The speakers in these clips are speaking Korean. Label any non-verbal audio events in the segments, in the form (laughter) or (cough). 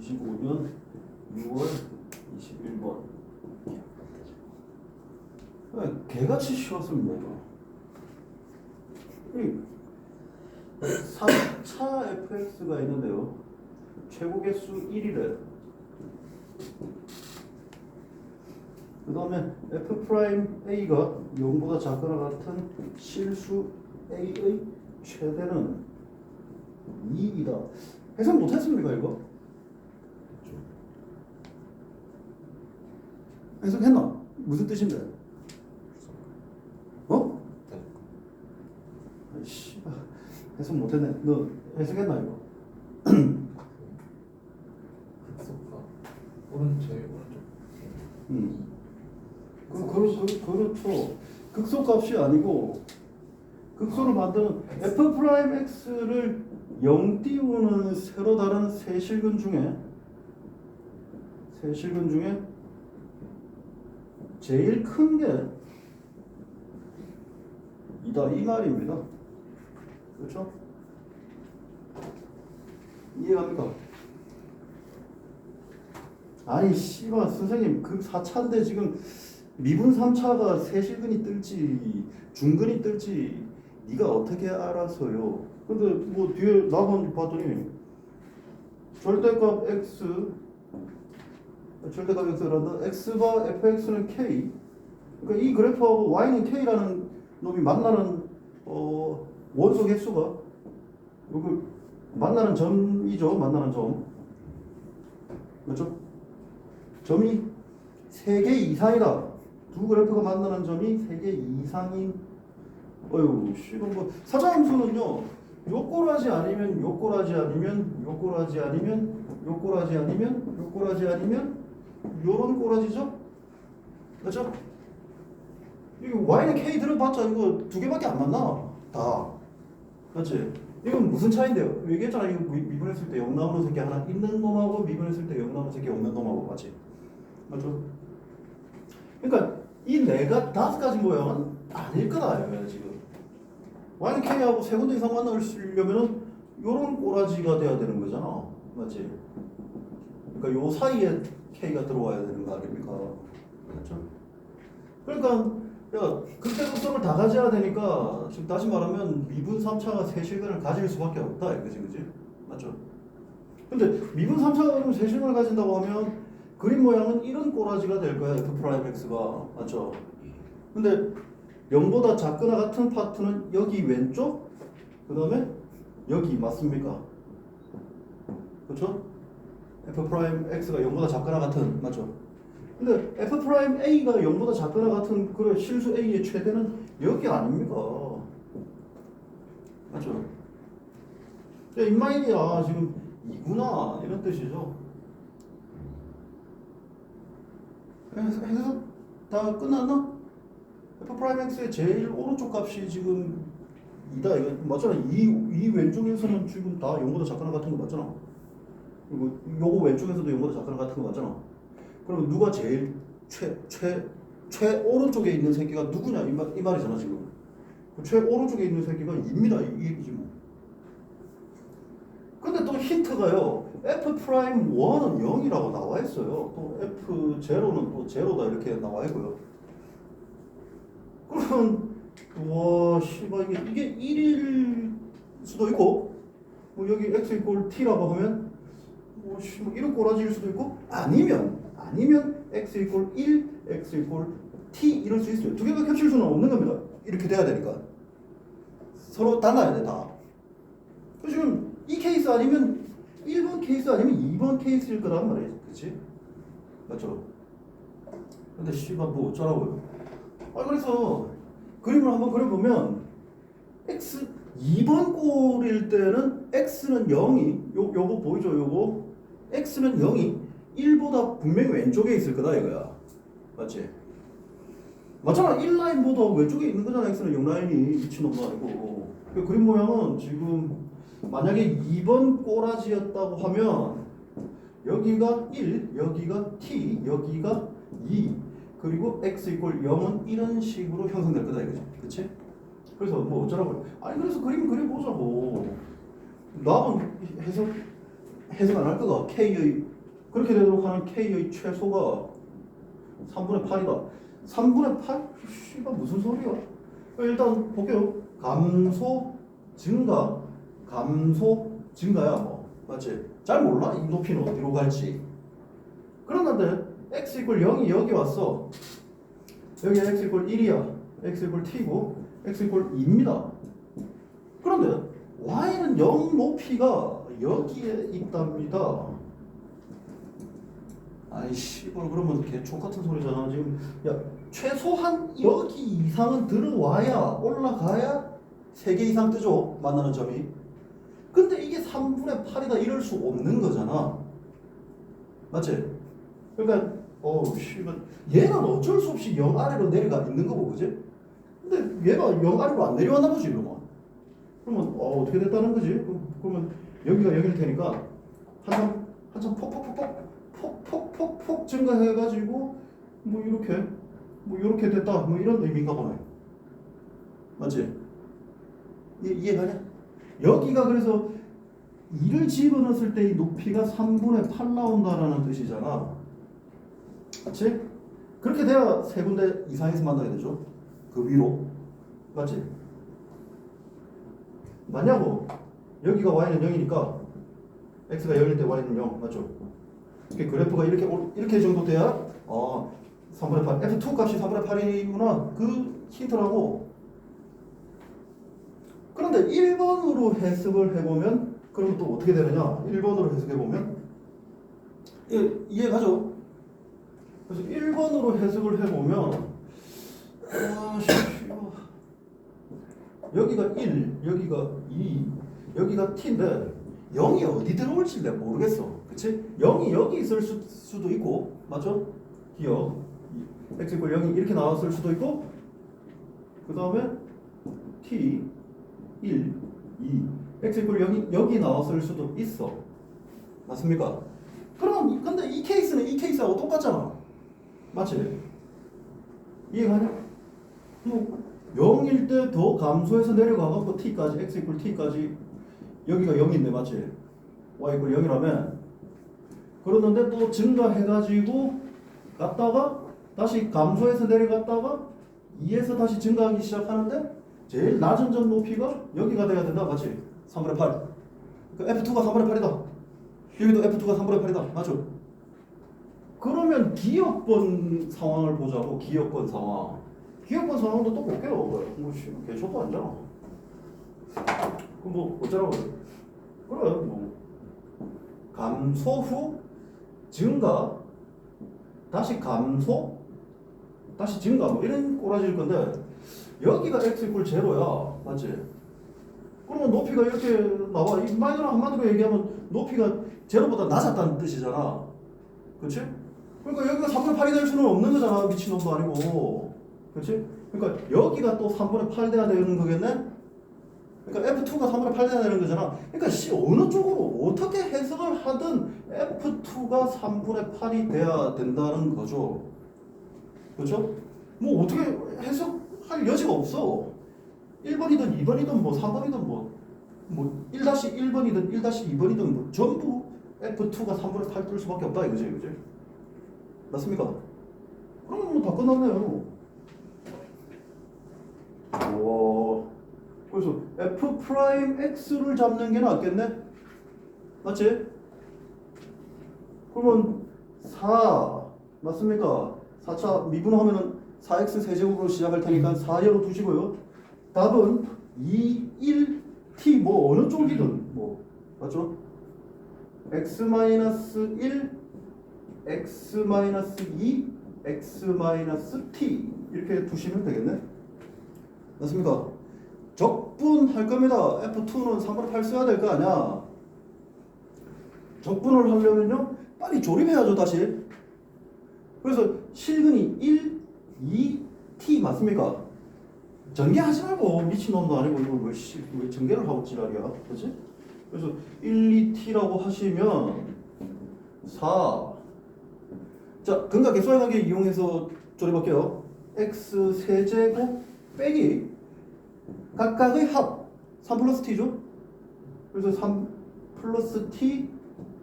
25년 6월 21번. 개같이 쉬웠습니다 3차 fx가 있는데요. 최고 개수 1이래. 그 다음에 f 프라임 a가 0보다 작거나 같은 실수 a의 최대는 2이다. 해석 못했습니까 이거? 해석했나? 무슨 뜻인데? 어? 아이씨, 해석 못했네. 너 해석했나 이거? 극소가 (clears throat) 오른쪽 오른쪽 음. 그, 그, 그, 그렇죠. 극소값이 아니고 극소를 만드는 f 프라임 x를 0 띄우는 새로 다른 세 실근 중에 세 실근 중에 제일 큰 게 이다 이 말입니다. 그렇죠? 이해갑니까? 아니 씨발 선생님 그 4차인데 지금 미분 3차가 세실근이 뜰지 중근이 뜰지 네가 어떻게 알아서요? 근데 뭐 뒤에 나만 봤더니 절대값 x 절대값 x란다 x가 fx는 k 그러니까 이 그래프하고 y는 k라는 놈이 만나는 어 원소 개수가 여기 만나는 점이죠 만나는 점 그렇죠? 점이 3개 이상이다. 두 그래프가 만나는 점이 3개 이상인 어휴 씨발 뭐 사자함수는요 요꼬라지 아니면 요꼬라지 아니면 요꼬라지 아니면 요꼬라지 아니면 요꼬라지 아니면 요런 꼬라지죠? 그렇죠? 이거 y는 k 들어봤자 이거 두 개밖에 안 만나 다 그렇지? 이건 무슨 차인데요? 얘기했잖아 이거 미- 미분했을 때 0 나오는 새끼 하나 있는 놈하고 미분했을 때 0 나오는 새끼 없는 놈하고 맞지? 맞죠? 그러니까 이 네가 다섯 가지 모양은 아닐 거다 이거야 지금 y는 k하고 세 군데 이상 만나려면은 요런 꼬라지가 돼야 되는 거잖아 맞지? 그러니까 요 사이에 k가 들어와야 되는 거 아닙니까? 맞죠? 그러니까 야 극대극성을 다 가져야 되니까 지금 다시 말하면 미분 3차가 세 실근을 가질 수밖에 없다 그지 그지? 맞죠? 근데 미분 3차가 그럼 세 실근을 가진다고 하면 그림 모양은 이런 꼬라지가 될 거야 f 프라임 x가 맞죠? 근데 0보다 작거나 같은 파트는 여기 왼쪽 그 다음에 여기 맞습니까? 그렇죠? F 프라임 x가 0보다 작거나 같은 맞죠? 근데 f 프라임 a가 0보다 작거나 같은 그런 실수 a의 최대는 여기 아닙니까? 맞죠? 인마인이 아 지금 이구나 이런 뜻이죠. 해서, 해서 다 끝났나? f 프라임 x의 제일 오른쪽 값이 지금 이다 이거 맞잖아. 이, 이 왼쪽에서는 지금 다 0보다 작거나 같은 거 맞잖아. 그리고 요거 왼쪽에서도 0보다 작거나 같은 거 맞잖아. 그러면 누가 제일 최, 최, 최 오른쪽에 있는 새끼가 누구냐? 이, 말, 이 말이잖아 지금. 그 최 오른쪽에 있는 새끼가 2입니다 이 얘기지 뭐 근데 또 힌트가요. F 프라임 1은 0이라고 나와 있어요. 또 f 제로는 또 제로다 이렇게 나와 있고요. 그러면 와 씨발 이게 이게 1일 수도 있고 뭐 여기 x 이꼴 t라고 하면 뭐, 씨, 뭐 이런 꼬라지일 수도 있고 아니면 아니면 x 이꼴 1, x 이꼴 t 이럴 수 있어요. 두 개가 겹칠 수는 없는 겁니다. 이렇게 돼야 되니까 서로 달라야 돼 다. 그 지금 이 케이스 아니면 1번 케이스 아니면 2번 케이스일 거란 말이에요. 그렇지? 맞죠? 근데 씨발 뭐 어쩌라고요? 아 그래서 그림을 한번 그려보면 x 2번 꼴일 때는 x는 0이 요 요거 보이죠? 요거 x는 0이 1보다 분명히 왼쪽에 있을 거다 이거야. 맞지? 맞잖아. 1라인보다 왼쪽에 있는 거잖아. x는 0라인이 미친놈도 아니고. 그 그림 모양은 지금 만약에 2번 꼬라지였다고 하면 여기가 1, 여기가 t, 여기가 2 그리고 x 이꼴 0은 이런 식으로 형성될 거다 이거지. 그치? 그래서 뭐 어쩌라고요? 아니 그래서 그림 그려보자고. 나는 해석 해석 안 할 거가 K의 그렇게 되도록 하는 K의 최소가 3분의 8이다. 3분의 8? 씨발 무슨 소리야? 일단 볼게요. 감소 증가 감소 증가야 뭐 맞지? 잘 몰라 이 높이는 어디로 갈지. 그런데 x 이퀄 0이 여기 왔어. 여기 x 이퀄 1이야. x 이퀄 t고 x 이퀄 2입니다. 그런데 y는 0 높이가 여기에 있답니다. 아이 씨발 그러면 개족 같은 소리잖아 지금 야 최소한 여기 이상은 들어와야 올라가야 3개 이상 뜨죠 만나는 점이 근데 이게 3분의 8이다 이럴 수 없는 거잖아 맞지? 그러니까 어우 씨발 얘는 어쩔 수 없이 0 아래로 내려가 있는 거고 그지? 근데 얘가 0 아래로 안 내려왔나 보지 그러면 그러면 어, 어떻게 됐다는 거지? 그러면 여기가 0일 테니까 한참 한참 폭폭폭폭 폭폭폭폭 증가해가지고 뭐 이렇게 뭐 이렇게 됐다 뭐 이런 의미인가 보네 맞지? 이, 이해가냐? 여기가 그래서 이를 집어넣었을 때 이 높이가 3분의 8 나온다라는 뜻이잖아 맞지? 그렇게 돼야 세 군데 이상에서 만나게 되죠 그 위로 맞지? 맞냐고 여기가 y는 0이니까 x가 0일 때 y는 0 맞죠? 이렇게 그래프가 이렇게 올- 이렇게 정도 돼야 어 3분의 8 f2 값이 3분의 8이구나. 그 힌트라고. 그런데 1번으로 해석을 해보면 그럼 또 어떻게 되느냐? 1번으로 해석해보면 이- 이해가죠? 그래서 1번으로 해석을 해보면 아, 씨, 여기가 1, 여기가 2, 여기가 t인데 0이 어디 들어올지 내가 모르겠어. 그치? 0이 여기 있을 수, 수도 있고, 맞죠? 기억. x 이퀄 0이 이렇게 나왔을 수도 있고, 그 다음에 t, 1, 2, x 이퀄 0이 여기 나왔을 수도 있어. 맞습니까? 그럼, 근데 이 케이스는 이 케이스하고 똑같잖아. 맞지? 이해가냐? 뭐, 0일 때 더 감소해서 내려가갖고 t까지, x 이퀄 t까지 여기가 0인데 맞지? y 이퀄 0이라면 그러는데 또 증가해가지고 갔다가 다시 감소해서 내려갔다가 2에서 다시 증가하기 시작하는데 제일 낮은 점 높이가 여기가 돼야 된다 맞지? 3분의 8 그러니까 F2가 3분의 8이다 여기도 F2가 3분의 8이다 맞죠? 그러면 기업권 상황을 보자고 기업권 상황 기업권 상황도 또 볼게요 뭐 씨, 개ሾ도 아니잖아 그럼 뭐 어쩌라고 그래 뭐 감소 후 증가 다시 감소 다시 증가 뭐 이런 꼬라지일 건데 여기가 x 이퀄 제로야 맞지? 그러면 높이가 이렇게 나와 이 마이너랑 한마디로 얘기하면 높이가 제로보다 낮았다는 뜻이잖아 그렇지? 그러니까 여기가 3분의 8이 될 수는 없는 거잖아 미친놈도 아니고 그렇지? 그러니까 여기가 또 3분의 8 돼야 되는 거겠네? 그러니까 F2가 3분의 8 돼야 되는 거잖아. 그러니까 씨 어느 쪽으로 어떻게 해석을 하든 F2가 3분의 8이 돼야 된다는 거죠. 그렇죠? 뭐 어떻게 해석할 여지가 없어. 1번이든 2번이든 뭐 3번이든 뭐, 뭐 1-1번이든 1-2번이든 뭐 전부 F2가 3분의 8 뜰 수밖에 없다 이거지, 그지? 맞습니까? 그럼 뭐 다 끝났네요. 와. 그래서 f 프라임 x를 잡는 게 낫겠네? 맞지? 그러면 4 맞습니까? 4차 미분하면은 4x 세제곱으로 시작할 테니까 4 열어 두시고요. 답은 2, 1, t 뭐 어느 쪽이든 뭐 맞죠? x 마이너스 1, x 마이너스 2, x 마이너스 t 이렇게 두시면 되겠네? 맞습니까? 적분할 겁니다. F2는 3분의 8 써야 될 거 아니야. 적분을 하려면요. 빨리 조립해야죠, 다시. 그래서 실근이 1, 2, T 맞습니까? 전개하지 말고 미친놈도 아니고 이거 왜, 씨, 왜 전개를 하고 지랄이야. 그렇지? 그래서 1, 2T라고 하시면 4 자, 근각 계수하게 이용해서 조립할게요. X 세제곱 빼기 각각의 합 3 플러스 t죠. 그래서 3 플러스 t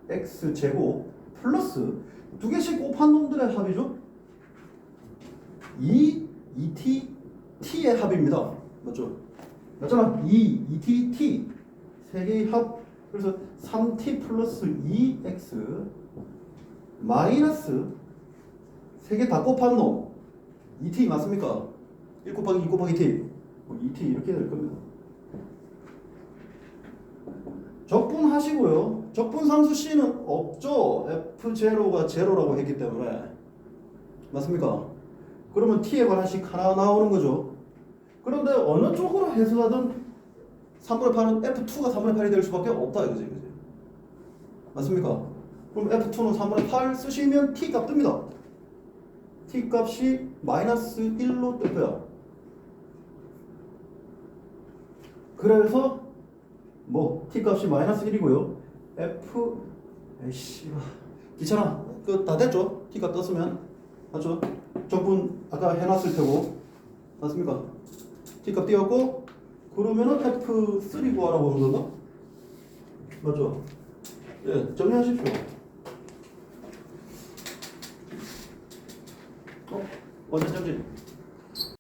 x 제곱 플러스 두 개씩 곱한 놈들의 합이죠. 2 2t t의 합입니다. 맞죠? 맞잖아. 2 2t t 세 개의 합. 그래서 3t 플러스 2x 마이너스 세 개다놈 2t 맞습니까? 1 곱하기 2 곱하기 t 뭐 2t 이렇게 될 겁니다. 적분 하시고요. 적분 상수 C는 없죠. F0가 제로라고 했기 때문에 맞습니까? 그러면 T에 관한 식 하나 나오는 거죠. 그런데 어느 쪽으로 해석하든 3분의 8은 F2가 3분의 8이 될 수밖에 없다 이거지, 그지? 맞습니까? 그럼 F2는 3분의 8 쓰시면 T 값 뜹니다. T 값이 마이너스 1로 뜰 거야. 그래서 뭐 T 값이 마이너스 1이고요. F 에이씨 귀찮아. 그 다 됐죠? T 값 떴으면 맞죠? 적분 아까 해놨을 테고 맞습니까? T 값 띄었고 그러면은 F3 구하라고 하는 건가? 맞죠? 예, 정리하십시오. 어? 언제 정지?